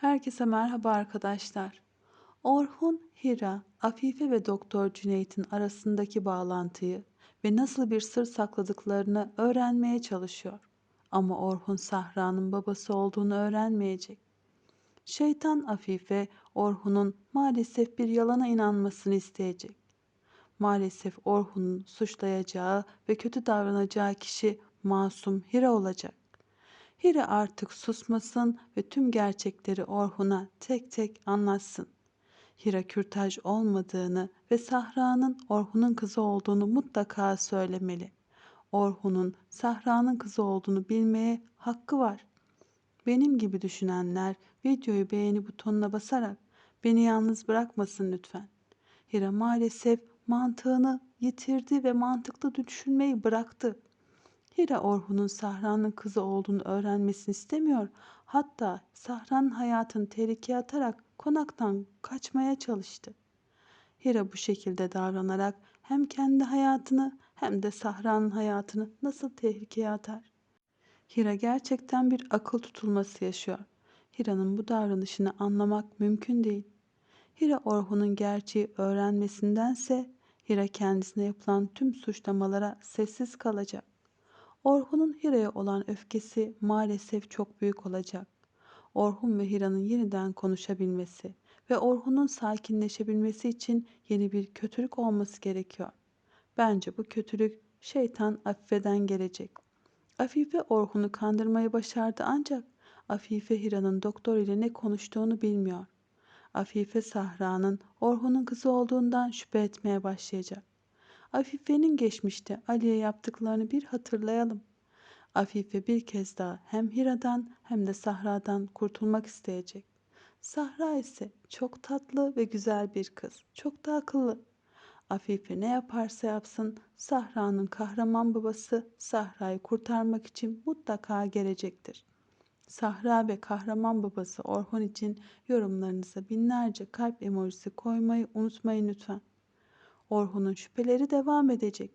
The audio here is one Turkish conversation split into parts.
Herkese merhaba arkadaşlar. Orhun, Hira, Afife ve Doktor Cüneyt'in arasındaki bağlantıyı ve nasıl bir sır sakladıklarını öğrenmeye çalışıyor. Ama Orhun Sahra'nın babası olduğunu öğrenmeyecek. Şeytan Afife, Orhun'un maalesef bir yalana inanmasını isteyecek. Maalesef Orhun'un suçlayacağı ve kötü davranacağı kişi masum Hira olacak. Hira artık susmasın ve tüm gerçekleri Orhun'a tek tek anlatsın. Hira kürtaj olmadığını ve Sahra'nın Orhun'un kızı olduğunu mutlaka söylemeli. Orhun'un Sahra'nın kızı olduğunu bilmeye hakkı var. Benim gibi düşünenler videoyu beğeni butonuna basarak beni yalnız bırakmasın lütfen. Hira maalesef mantığını yitirdi ve mantıklı düşünmeyi bıraktı. Hira Orhun'un Sahra'nın kızı olduğunu öğrenmesini istemiyor. Hatta Sahra'nın hayatını tehlikeye atarak konaktan kaçmaya çalıştı. Hira bu şekilde davranarak hem kendi hayatını hem de Sahra'nın hayatını nasıl tehlikeye atar? Hira gerçekten bir akıl tutulması yaşıyor. Hira'nın bu davranışını anlamak mümkün değil. Hira Orhun'un gerçeği öğrenmesindense Hira kendisine yapılan tüm suçlamalara sessiz kalacak. Orhun'un Hira'ya olan öfkesi maalesef çok büyük olacak. Orhun ve Hira'nın yeniden konuşabilmesi ve Orhun'un sakinleşebilmesi için yeni bir kötülük olması gerekiyor. Bence bu kötülük şeytan Afife'den gelecek. Afife Orhun'u kandırmayı başardı ancak Afife Hira'nın doktor ile ne konuştuğunu bilmiyor. Afife Sahra'nın Orhun'un kızı olduğundan şüphe etmeye başlayacak. Afife'nin geçmişte Ali'ye yaptıklarını bir hatırlayalım. Afife bir kez daha hem Hira'dan hem de Sahra'dan kurtulmak isteyecek. Sahra ise çok tatlı ve güzel bir kız. Çok da akıllı. Afife ne yaparsa yapsın Sahra'nın kahraman babası Sahra'yı kurtarmak için mutlaka gelecektir. Sahra ve kahraman babası Orhun için yorumlarınıza binlerce kalp emojisi koymayı unutmayın lütfen. Orhun'un şüpheleri devam edecek.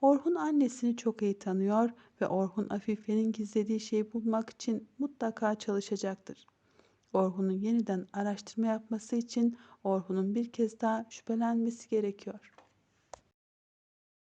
Orhun annesini çok iyi tanıyor ve Orhun Afife'nin gizlediği şeyi bulmak için mutlaka çalışacaktır. Orhun'un yeniden araştırma yapması için Orhun'un bir kez daha şüphelenmesi gerekiyor.